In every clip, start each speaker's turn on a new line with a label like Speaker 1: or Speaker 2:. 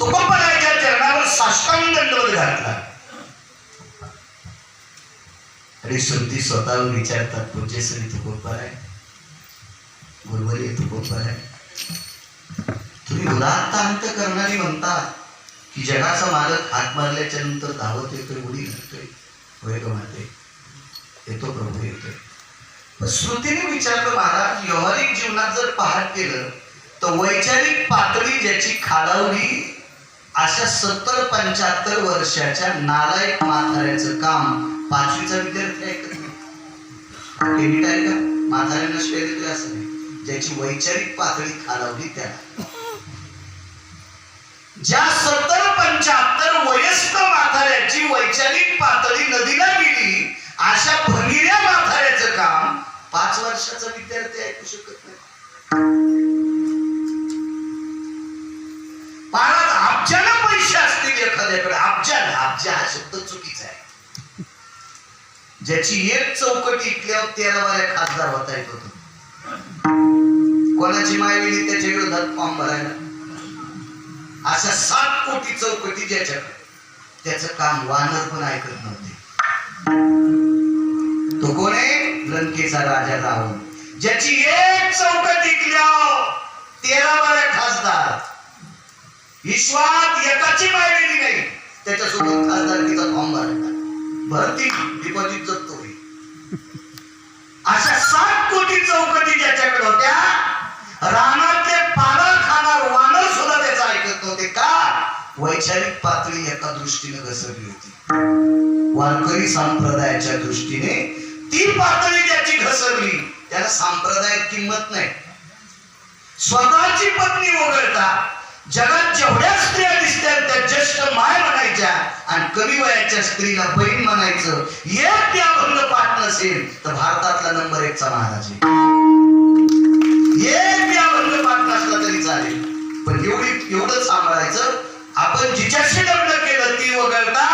Speaker 1: तुकोबराच्या चरणावर साष्टांग दंडवत घातला. आणि श्रुती स्वतःहून विचारतात पूज्य श्री तुकोबराय गुरुवरी तुकोबराय तुम्ही उदात्त अंत करणारी म्हणता की जगाचा मालक हात मारल्याच्या नंतर धावत येतोय उडी घालतोय होय ग माते? येतो प्रभू येतोय. श्रुतीने विचारलं महाराज व्यवहारिक जीवनात जर पाहत केलं तर वैचारिक पातळी ज्याची खालावली अशा सत्तर पंच्याहत्तर वर्षाच्या नालायक म्हाताऱ्याचं काम पाचवीचा विद्यार्थी ऐकत नाही टेनिट आहे का? म्हाताऱ्यांना शिवाय देतोय असं नाही. ज्याची वैचारिक पातळी खालावली त्याला. ज्या सत्तर पंच्याहत्तर वयस्क म्हाताऱ्याची वैचारिक पातळी नदीला गेली अशा भगिऱ्या म्हाताऱ्याचं काम पाच वर्षाचा विद्यार्थी ऐकू शकत ज्याची एक चौकटी इकल्यावर तेरा माझ्या खासदार होता येत होत. कोणाची मायवेली त्याच्या विरोधात फॉर्म भरायला? अशा सात कोटी चौकटी ज्याच्याकडे त्याचं काम वानर पण ऐकत नव्हते. तो कोण आहे? लंकेचा राजा रावण. ज्याची एक चौकट इकल्या तेरा बाऱ्या खासदार. विश्वात एकाची मायवेली नाही. त्याच्यासोबत खासदारकीचा फॉर्म भरायला. भरती डिपॉझिट जप्त अशा सात कोटी चौकटी ज्याच्याकडे होत्या रानातले पानं खाणार वानर सुद्धा त्याचं ऐकत नव्हते का? वैचारिक पातळी एका दृष्टीने घसरली होती. वारकरी संप्रदायाच्या दृष्टीने ती पातळी ज्याची घसरली. त्याला सांप्रदायिक किंमत नाही. स्वतःची पत्नी वगळता जगात जेवढ्या स्त्रिया दिसत्या त्या ज्येष्ठ माय म्हणायच्या आणि कमी वयाच्या स्त्रीला बहीण म्हणायचं. एक ते भंग पाठ नसेल तर भारतातला नंबर एकचा महाराज एक ते भंग पाठ नसला तरी चालेल. पण एवढी एवढं सांभाळायचं आपण जिच्याशी लग्न केलं ती वगळता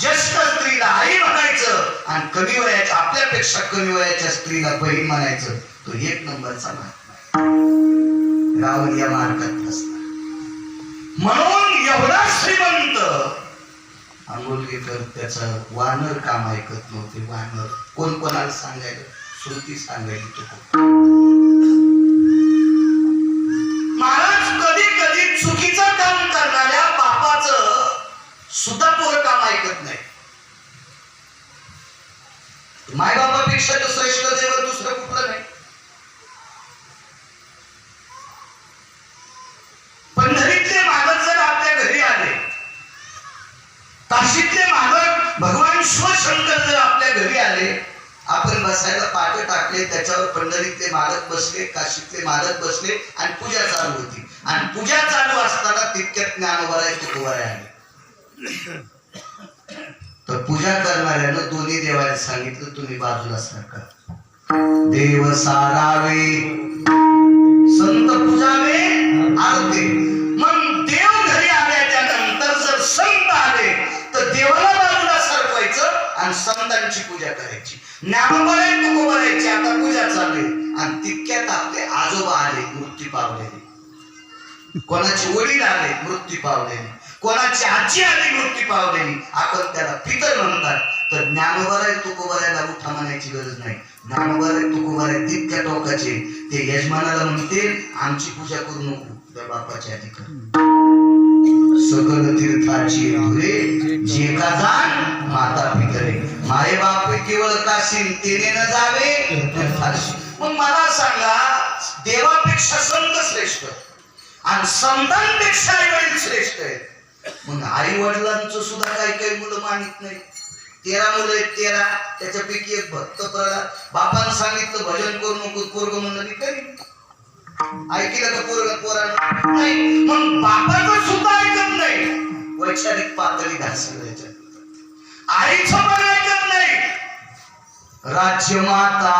Speaker 1: ज्येष्ठ स्त्रीला आई म्हणायचं आणि कमी वयाच्या आपल्यापेक्षा कमी वयाच्या स्त्रीला बहीण म्हणायचं तो एक नंबरचा महात्मा रावण या मार्गात फसला म्हणून एवढा श्रीमंत. आंबोलगेकर त्याचं वानर काम ऐकत नव्हते. वानर कोण कोणाला सांगायला श्रुती सांगायची तो महाराज कधी कधी चुकीचं काम करणाऱ्या बापाच सुद्धा पोरं काम ऐकत नाही. मायबापापेक्षा तर श्रेष्ठ देव दुसरं कुठलं नाही? पंढरीतले मालक बसले काशीतले मालक बसले आणि पूजा चालू होती. आणि पूजा चालू असताना तितक्यात ज्ञानोबराय तुकोबराय आले तर पूजा करणाऱ्यानं दोन्ही देवाला सांगितलं तुम्ही बाजूला सरका. देव सारावे. संत पूजावे आरते. मग देव घरी आल्याच्यानंतर जर संत आले तर देवाला बाजूला सरकवायचं आणि संतांची पूजा करायची. ज्ञानोबराय तुकोबरायची आता पूजा चालली. आणि तितक्यात आपले आजोबा आले मृत्यू पावलेले. कोणाचे वडील आले मृत्यू पावलेले. कोणाची आजी आली मृत्यू पावलेली. आपण त्याला पितर म्हणतात. तर ज्ञानोबराय तुकोबरायला उठा म्हणायची गरज नाही. ज्ञानोबराय तुकोबराय तितक्या टोकाचे. ते यजमानाला म्हणतील आमची पूजा करू नको त्या बापाच्या अधिकार सकल तीर्थाची धुरे जे का जाण माता पितरे. माये बाप केवळ काशीन न जावे मग मला सांगा देवापेक्षा संत श्रेष्ठ आणि संतांपेक्षा आई वडील श्रेष्ठ आहेत. मग आई वडिलांचं सुद्धा काही काही मुलं मानित नाही. तेरा मुलं आहेत तेरा. त्याच्यापैकी एक भक्त प्रल्हाद बापानं सांगितलं भजन करू नको पोरग म्हणलं मी करीन. ऐकलं का पोरग पोरानं? नाही. मग बापाचं सुद्धा ऐकत नाही. वैचारिक पातळी घासली त्याच्यात. आईचं राज्य माता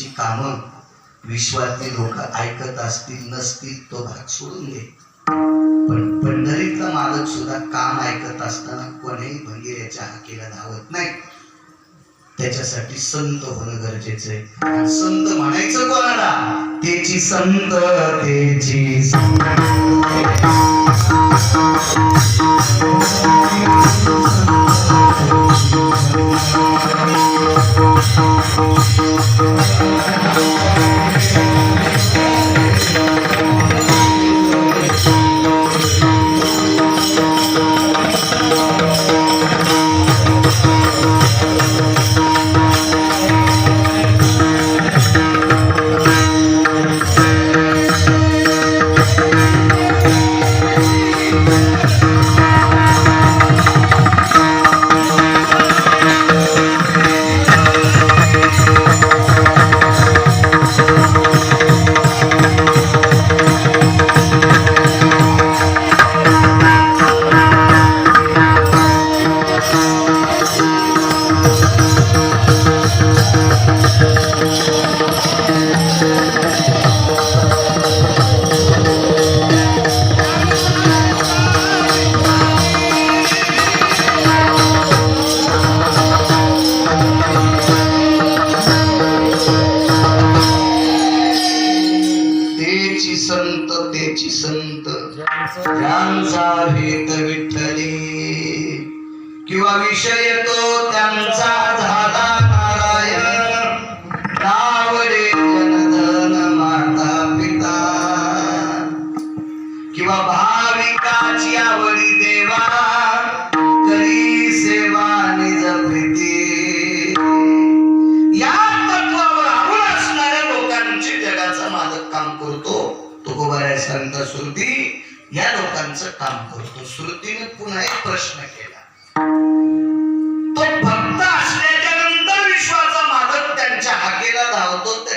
Speaker 1: त्यांची कामं विश्वातली लोक ऐकत असतील नसतील तो भाग सोडून दे. पण पंढरीतला मालक सुद्धा काम ऐकत असताना कोणीही भंगीऱ्याच्या हाकेला धावत नाही. त्याच्यासाठी संत होणं गरजेचं आहे. संत म्हणायचं कोणाला? त्याची संत त्याची संत.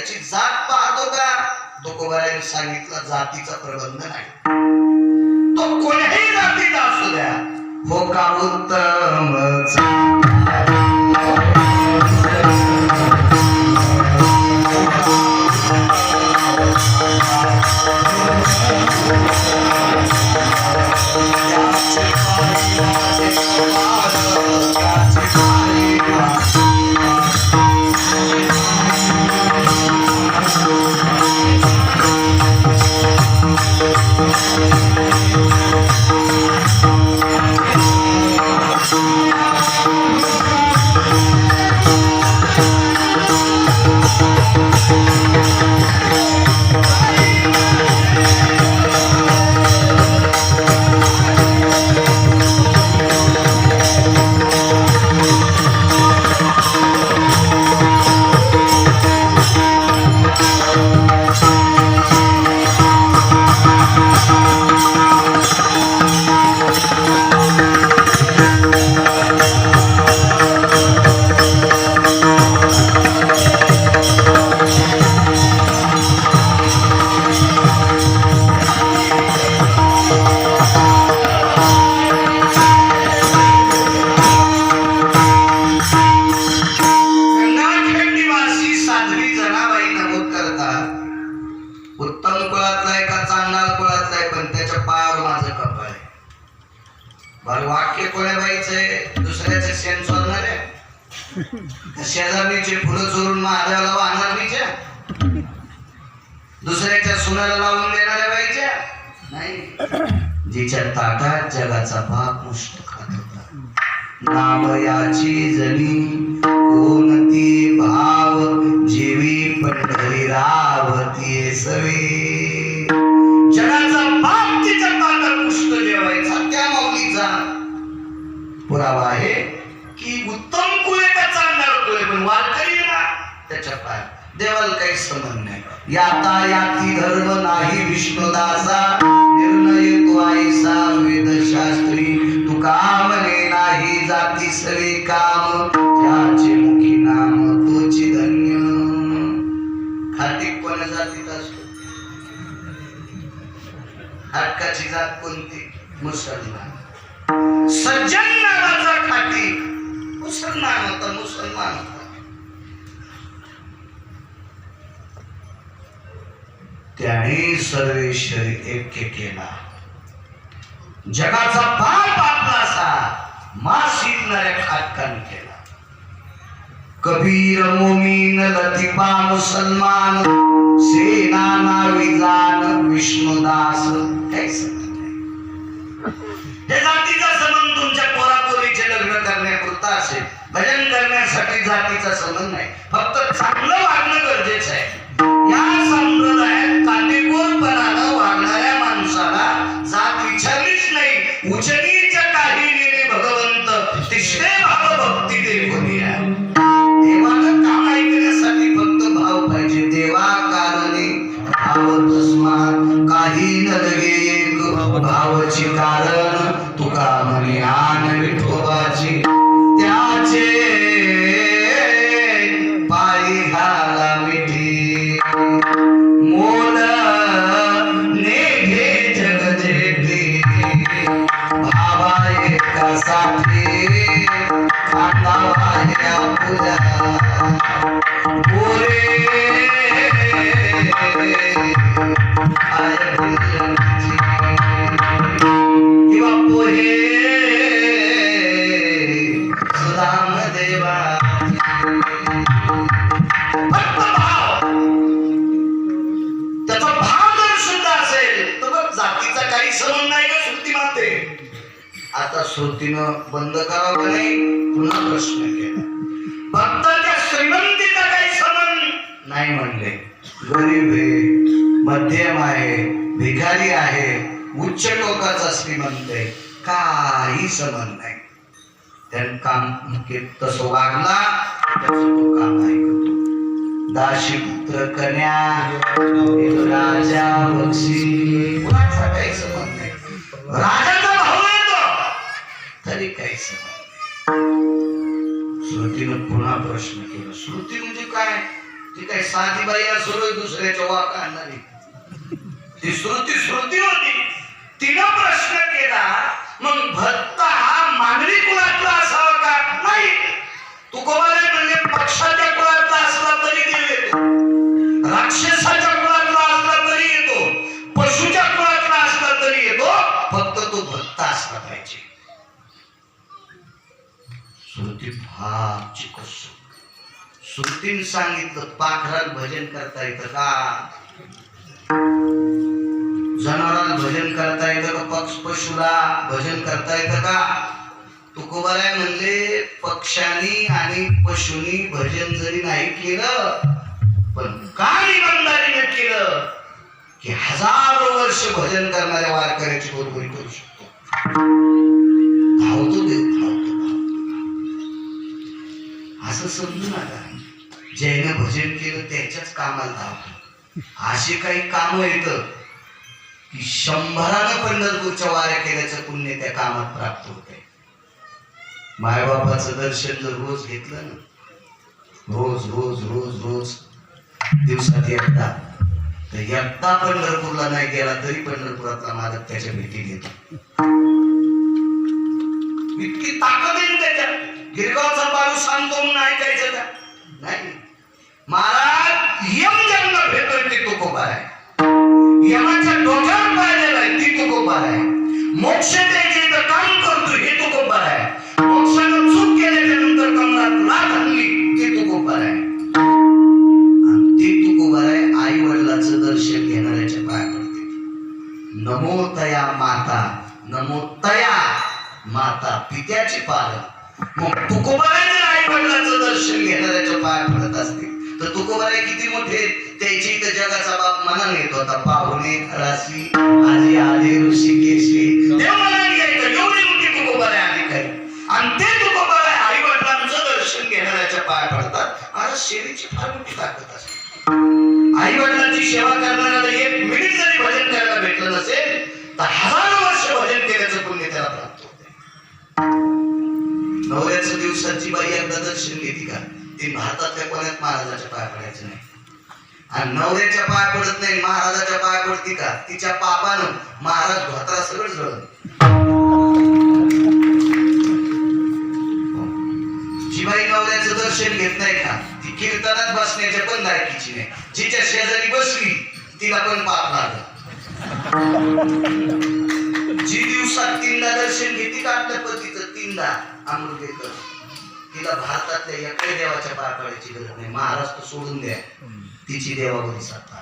Speaker 1: त्याची जात पाहतो का? तुकोबाऱ्याने सांगितलं जातीचा प्रबंध नाही. तो कोणत्याही जातीचा असू द्या. हो का उत्तम ताटात जगाचा भाग मुष्ट खात होता नाम याची जणी कोणती भाव जीवी पंढरी रावती सवे. जगाचा बाप तिच्या ताटात मुष्ट जेवायचा त्या माऊलीचा. पुरावा आहे की उत्तम कुळे का चांगला कुळे पण वारकरी ना त्याच्या पाय. देवाला काही समज नाही. याता याती धर्म नाही विष्णुदासा. खाती जातीत असतो हक्काची जात कोणती? मुसलमान. सज्जन नावाचा खाती मुसलमान होता मुसलमान. होता त्याने सर्वेश्वरी ऐक्य केला. जगाचा बाप आपलासा मास शिकणाऱ्या खाटकान केला. कबीर मोमीन लतिफा मुसलमान सेना नाविजान विष्णुदास हे जातीचा संबंध तुमच्या पोरापोरीचे लग्न करण्यापुरता असेल भजन करण्यासाठी जातीचा संबंध नाही. फक्त चांगलं वागणं गरजेचं आहे. या संप्रदायात काटेकोरपणा बंद करावं नाही? पुन्हा प्रश्न केला. भक्ताच्या श्रीमंतीचा काही संबंध नाही म्हणले. गरीब आहे मध्यम आहे भिकारी आहे उच्च टोकाचा श्रीमंत आहे. काही संबंध नाही. त्यानं काम तसं वागला त्याचं तो काम ऐकतो दाशी पुत्र कन्या राजा बक्षी कुणाचा काही संबंध नाही. राजा तरी काही संबंध श्रुतीनं पुन्हा प्रश्न केला. श्रुती म्हणजे काय? ती काय साधी बाई असो दुसऱ्याच्या वाक आणणारी. ती श्रुती श्रुती होती. तिनं प्रश्न केला मग भक्त हा मानवी कुळातला असावा का? नाही. तुकोबाला म्हणजे पक्षाच्या कुळातला असला तरी देव येतो. राक्षसाच्या कुळातला असला तरी येतो. पशु हा फार चिकस सांगितलं पाखरात भजन करता येतं का? जनावरांना भजन करता येतं का? पक्ष पशुला भजन करता येतं का? तुकोबाला म्हणले पक्षांनी आणि पशुनी भजन जरी नाही केलं पण काय इमानदारीने केलं की हजारो वर्ष भजन करणाऱ्या वारकऱ्याची बरोबरी करू शकतो. असं समजू नका. ज्याने भजन केलं त्याच्याच कामाला धावतो अशी काही काम येत की शंभरानं पंढरपूरच्या वाऱ्या केल्याचं पुण्य त्या कामात प्राप्त होते मायबापाचं दर्शन जर रोज घेतलं ना रोज रोज रोज रोज दिवसात एकदा तर एकदा पंढरपूरला नाही गेला तरी पंढरपुरातला मालक त्याच्या भेटी घेतो इतकी ताकद येईल त्याच्यात. गिरगावचा बाळू सांगतो म्हणून ऐकायचं का नाही. महाराज यम जन्म भेटतोय ती तुकोबा आहे. यमाच्या डोक्यावर पाहिलेला आहे ती तुकोबा आहे. मोक्ष द्यायचे तर काम करतो हे तुकोबा आहे. मोक्षानं चूक केल्याच्यानंतर कमरात लाट आणली ती तुकोबा आहे. आणि ते तुकोबार आहे आई वडिलाचं दर्शन घेणाऱ्याच्या पाया पडते नमो तया माता नमो तया माता पित्याचे पालन मग आई वडिलांचं दर्शन घेणाऱ्याच्या पाया पडत असतील तर तुकोबाने किती मोठे त्याची तर जगाचा बाप मना येत होता पाहुणे खरासी आजी आले ऋषिकेशी. देव मनाने यायचं एवढी मोठी तुकोबाने आली काही आणि ते तुकोबाने आई वडिलांचं दर्शन घेणाऱ्याच्या पाया पडतात. आज सेवेची फार मोठी ताकद असते. आई वडिलांची सेवा करणाऱ्याला एक मिनिट जरी भजन करायला भेटलं नसेल तर हजारो वर्ष भजन केल्याचं पुण्य त्याला प्राप्त होते नवऱ्याचं दिवसाची बाई एकदा दर्शन घेते का ती भारतातल्या कोण्यात महाराजाच्या पाया पडायचं नाही. आणि नवऱ्याच्या पाय पडत नाही महाराजाच्या पाय पडते का तिच्या पापानं महाराज धोत्रा सगळं जळलं शिवाई नवऱ्याचं दर्शन घेत नाही का ती कीर्तनात बसण्याच्या पण लायकीची नाही. जिच्या शेजारी बसली तिला पण पाप लागलं. जी दिवसात तीनदा दर्शन घेते का आपल्या पती तीनदा अमृतेकर तिला भारतातल्या एकाही देवाच्या पार पाडायची गरज नाही. महाराष्ट्र सोडून द्या. तिची देवावरी साता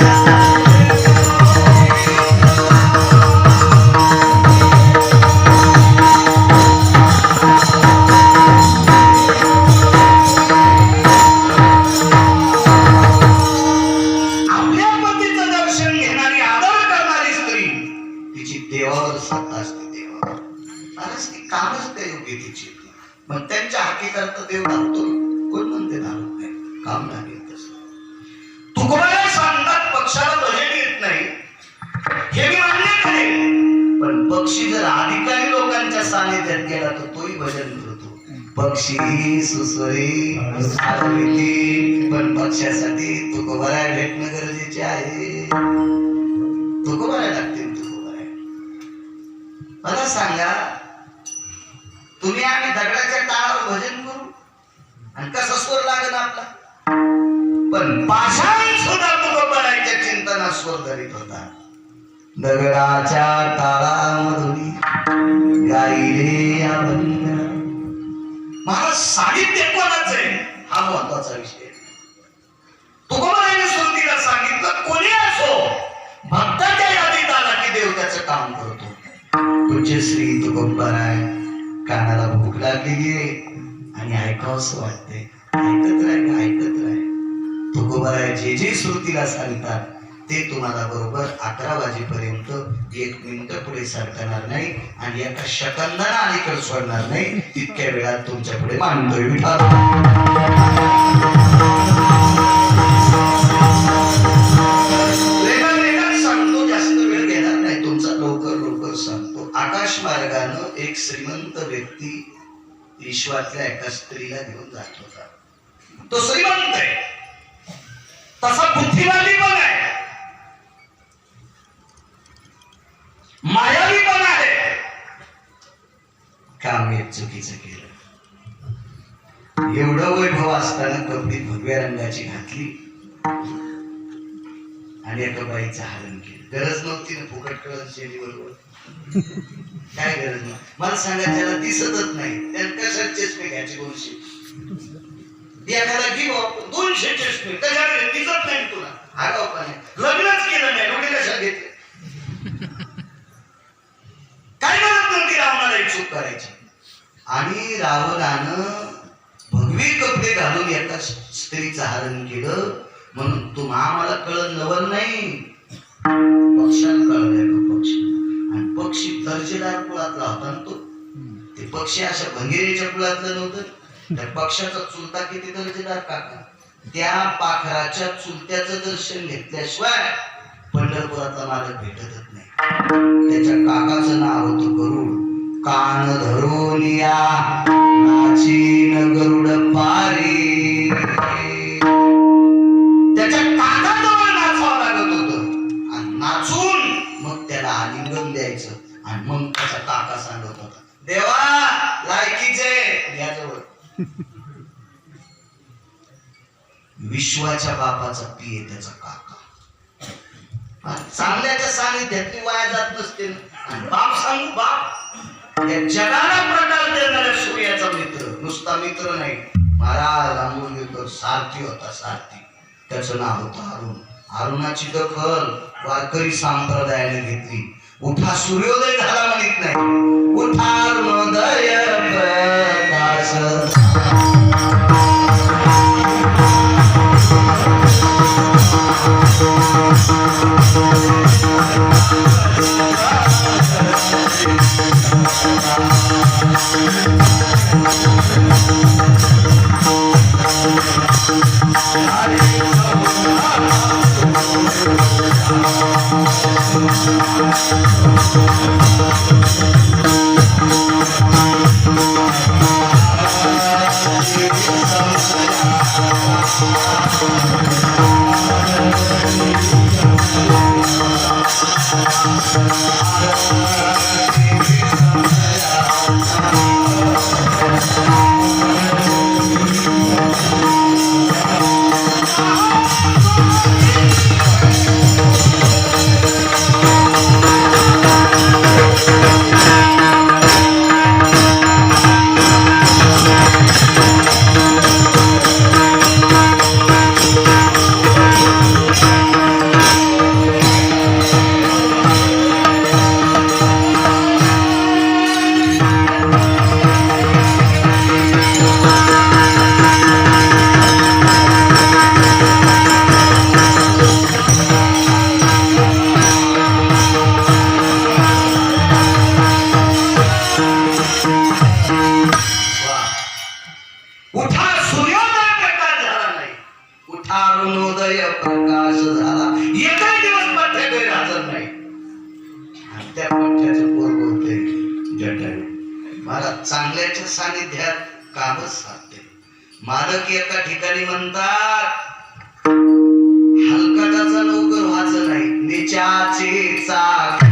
Speaker 1: Thank you. आणि कसा स्वर लागेल आपला? पण पाषाण सुद्धा तुकोबाराच्या चिंतना स्वर धरीत होता. दगडाच्या टाळामधुनी गाईले अभंग मला साहित्य कोणाच आहे? हा महत्त्वाचा विषय तुकोबाराने सुरुवातीला सांगितलं कोणी असो भक्ताच्या यादीत आला की देव त्याचं काम करतो. तुझे श्री तुकोबाराय कानाला भूक लागलेली आहे. आणि ऐकावंसं वाटते ऐकत राह ऐकत राह. तुकोबाराय जे जे श्रुतीला सांगतात ते तुम्हाला बरोबर अकरा वाजेपर्यंत एक मिनिट पुढे सरकणार नाही आणि एका शकंदाला अलीकडे सोडणार नाही. तितक्या वेळात तुमच्यापुढे मांडतोय सांगतो जास्त वेळ घेणार नाही तुमचा. लवकर लवकर सांगतो. आकाश मार्गानं एक श्रीमंत व्यक्ती विश्वातल्या एका स्त्रीला घेऊन जात होता. तो श्रीमंत आहे. तसा बुद्धिवादी पण आहे. मायावी पण आहे. काम एक चुकीचं केलं. एवढं वैभव असताना कपडी भगव्या रंगाची घातली? आणि एका बाईचं हरण केलं. गरज नव्हती ना फुकट कळत शेली बरोबर काय गरज नाही. मला सांगा त्याला दिसतच नाही. त्याला कशा चष्मे घ्यायचे दोनशे? एखादा घे आपण दोनशे चष्मे कशाकडे दिसत नाही तुला. आगाव पण लग्नच केलं नाही. डोके कशा घेतले? काय गरज नव्हती रावणाला इच्छुक चूक करायची? आणि रावणानं भगवे कपडे घालून एका स्त्रीचं हरण केलं. म्हणून तुम्हा आम्हाला कळत नवल नाही. ना तो पक्षी अशा भंगेरीच्या कुळातलं नव्हतं. त्या पक्षाचा चुलता किती दर्जेदार काका? त्या पाखराच्या चुलत्याचं दर्शन घेतल्याशिवाय पंढरपुरातला मालक भेटतच नाही. त्याच्या काकाचं नाव होतं गरुड. कान धरून या नाचीन गरुड पारी. मला सांगत होता. देवा लायकीचे. याजवळ. विश्वाच्या बापाचा पिये त्याचा काका. चांगल्याच्या सानिध्यातली वाया जात नसते. बाप सांगू बाप या जगाला प्रकाश देणाऱ्या सूर्याचा मित्र नुसता मित्र नाही. महाराज आंबोलीकर सारथी होता सारथी. त्याचं नाव होतं अरुण. अरुणाची दखल वारकरी संप्रदायाने घेतली. उठा सूर्योदय झाला म्हणत नाही उठा अरुणोदय Thank त्याचं चांगल्याच्या सानिध्यात कामच साधते. मालक एका ठिकाणी म्हणतात हलकटाचा लवकर व्हायचं नाही. निचाचे चाक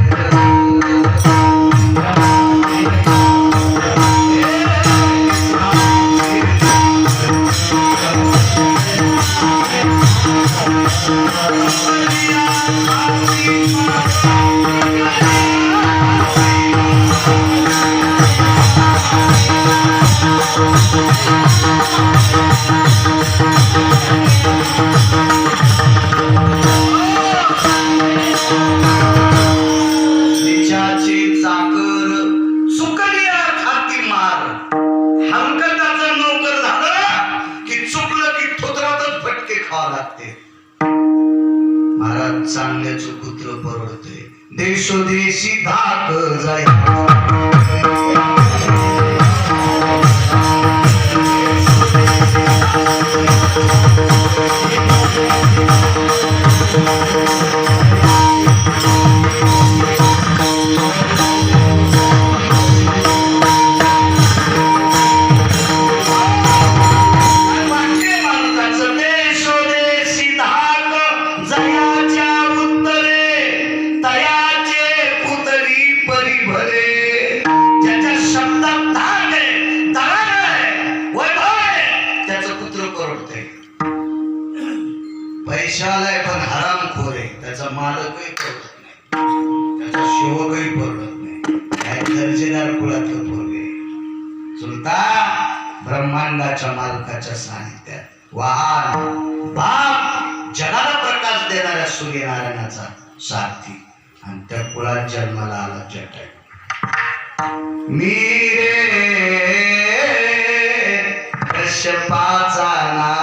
Speaker 1: चांगल्याच पुत्र परवडतोय. देशोदेशी धाक जाय. सांगितल्या वाहन बाप जगाला प्रकाश देणाऱ्या सूर्यनारायणाचा सारथी. आणि त्या कुळात जन्माला आला जटाई मी रे कश्यपाचा ना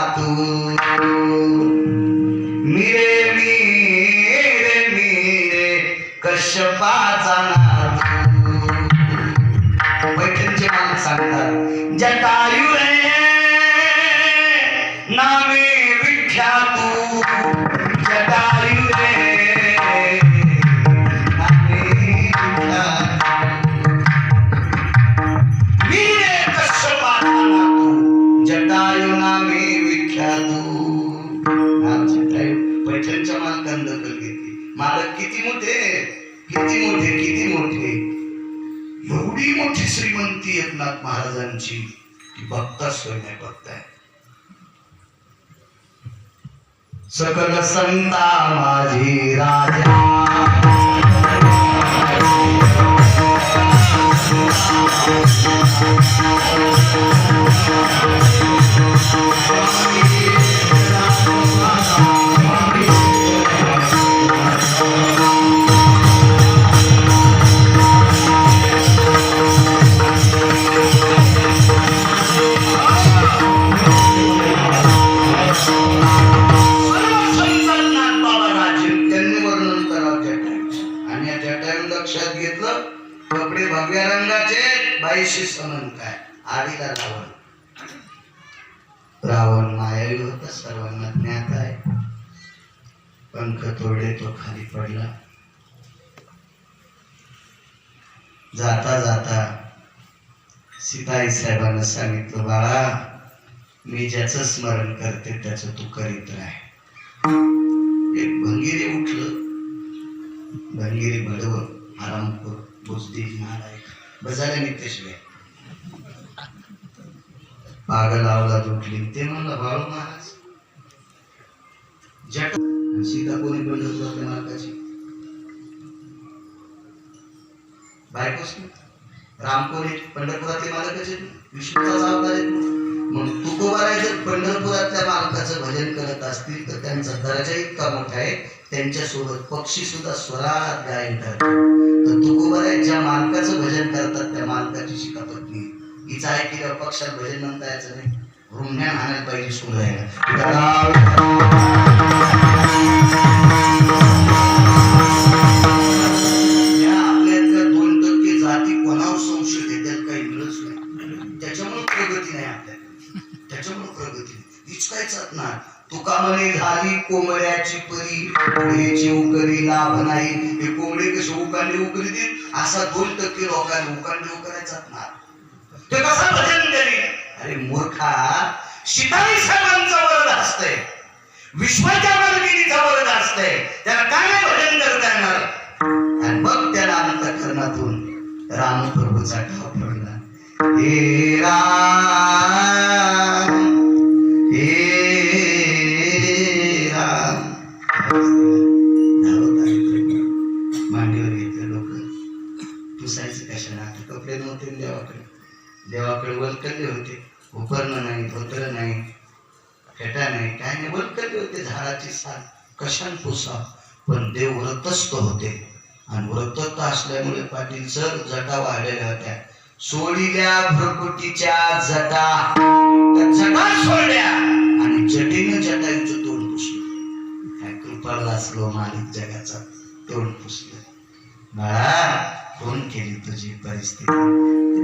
Speaker 1: श्रीमंती एकनाथ महाराजांची ती बघता भक्त आहे. सकल संता माझी राजा. थोडे तो खाली पडला. जाता जाता सिपाही साहेबांना सांगितलं बाळा मी ज्याच स्मरण करते त्याच तू करीत राह. एक भंगिरी उठल. भंगिरी भडव आरामपूर बुजदिल बजाले बजायला नित्यशिवाय पाग लावला तुटली ते म्हणलं बाळू महाराज जट सीता कोणी पंढरपुरातल्या मालकाची. बायकोच नाही. राम कोणी पंढरपुरातले मालकाचे विष्णूचा अवतार आहे मग तुकोबाराय जर पंढरपुरातल्या मालकाचं भजन करत असतील तर त्यांचा दर्जा इतका मोठा आहे त्यांच्यासोबत पक्षी सुद्धा स्वरात गायन करतात तर तुकोबाराय ज्या मालकाचं भजन करतात त्या मालकाची शिका पत्नी हिचा आहे की पक्षात भजन म्हणता यायचं नाही. रुमण्यान आणायला पाहिजे सुरू आहे टक्के लोकांनी उकांडे उकराय ते कसं भजन करी अरे मूर्खा शिताई साहेबांचा वर्ग असते विश्वाच्या वर्गिनीचा वर्ग असते त्याला काय नाही भजन करता येणार? आणि मग त्याला अंतकरणातून रामप्रभूचा ठाव पडला. हे राम होते नाही धोतर नाही फेटा नाही काय नाही. वलकल्ले होते झाडाची साथ कशान पुसा पण देव व्रतस्थ होते. आणि व्रतस्थ असल्यामुळे पाटील सर जटा वाढलेल्या होत्या. सोडिल्या भ्रकुटीच्या जटा. त्या जटा सोडल्या. आणि जटीनं जटायूचं तोंड पुसलं. काय कृपाला असलो मालिक जगाचा तोंड पुसलं. बाळा फोन केली तुझी परिस्थिती.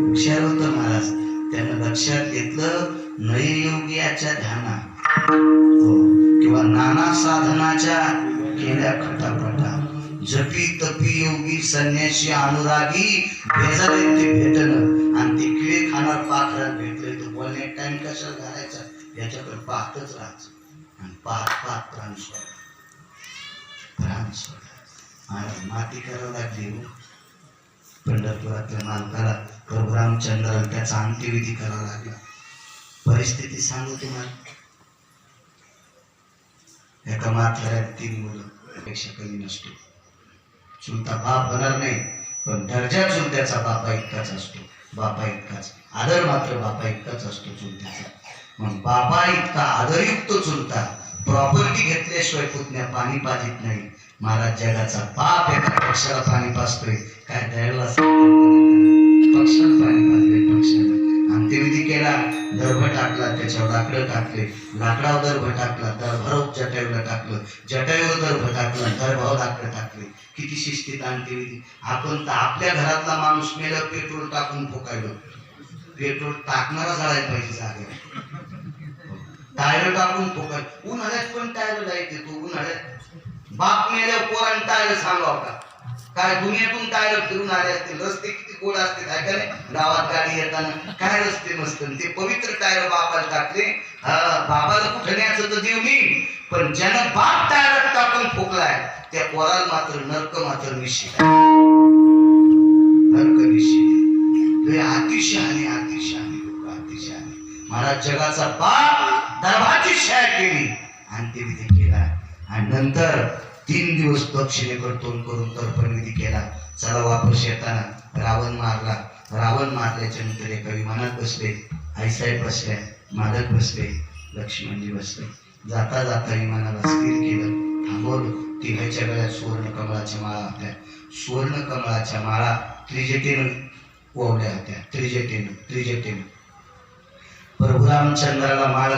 Speaker 1: हुशार होतं महाराज. त्यानं लक्षात घेतलं नैयोगियाच्या ध्याना हो किंवा नाना साधनाच्या केल्या खटापटा. जपी तपी योगी संन्यासी अनुरागी भेजाले ते आणि ते किळे खाणार पाखरात भेटले. तर बोलण्या टाइम कशा घालायचा याच्याकडे पाहतच राहायचं. आणि पाहत पाहत प्राण सोडा प्राण सोडा आणि माती करावं लागली हो. पंढरपुरातल्या मालकाला प्रभू त्याचा अंत्यविधी करावा लागला. परिस्थिती सांगू तुम्हाला. एका माथाऱ्यात तीन मुलं. पेक्षा कमी नसतो. चुलता बाप होणार नाही पण दर्जा चुलत्याचा बापा इतकाच असतो. बापा इतकाच. आदर मात्र बापा इतकाच असतो चुलत्याचा. मग बापा इतका आदरयुक्त चुलता प्रॉपर्टी घेतल्याशिवाय पुतण्या पाणी पाजित नाही महाराज जगाचा बाप एका पक्षाला पाणी पाचतोय काय द्यायला पक्षाला पाणी पाजले पक्षाला. अंत्यविधी केला दर्भ टाकला त्याच्यावर लाकडं टाकले. लाकडावर दर्भ टाकला दर्भावर जटायूला टाकलं. जटायूवर दर्भ टाकला दर्भावर लाकडं टाकले. किती शिस्तीत अंत्यविधी. आपण तर आपल्या घरातला माणूस मेला पेट्रोल टाकून फुकायलो पेट्रोल टाकणारा झालाय पाहिजे जागेवर. टायर टाकून फुकाय उन्हाळ्यात पण टायर लाइट तू उन्हाळ्यात बाप मेल्या पोरांनी तायला सांगाव होता काय दुनियातून तायला फिरून आले असतील? रस्ते किती गोड असतील काय का गावात गाडी येताना. काय रस्ते मस्त ते पवित्र टायर बापाला टाकले. बाबाला कुठे न्यायचं तर देव मी पण ज्यानं बाप टायर टाकून फुकलाय त्या पोराला मात्र नरक मात्र निश्चित नरक निश्चित आहे. लय अतिशहाणे लोक अतिशहाणे. महाराज जगाचा बाप दरबारची शाळा केली आणि ते विधी केला. आणि नंतर तीन दिवस दक्षिणेकडे तोंड करून तर्पणविधी केला. चला वापस येताना रावण मारला. रावण मारल्याच्या नंतर एका विमानात बसले. आईसाहेब बसल्या मालक बसले. लक्ष्मणजी बसले. जाता जाता विमानाला स्थिर केलं. थांबवलं. तिघाच्या गळ्यात सुवर्ण कमळाच्या माळा होत्या. सुवर्ण कमळाच्या माळा त्रिजटेनं ओवल्या होत्या. त्रिजटेनं त्रिजटेनं प्रभू रामचंद्राला माळ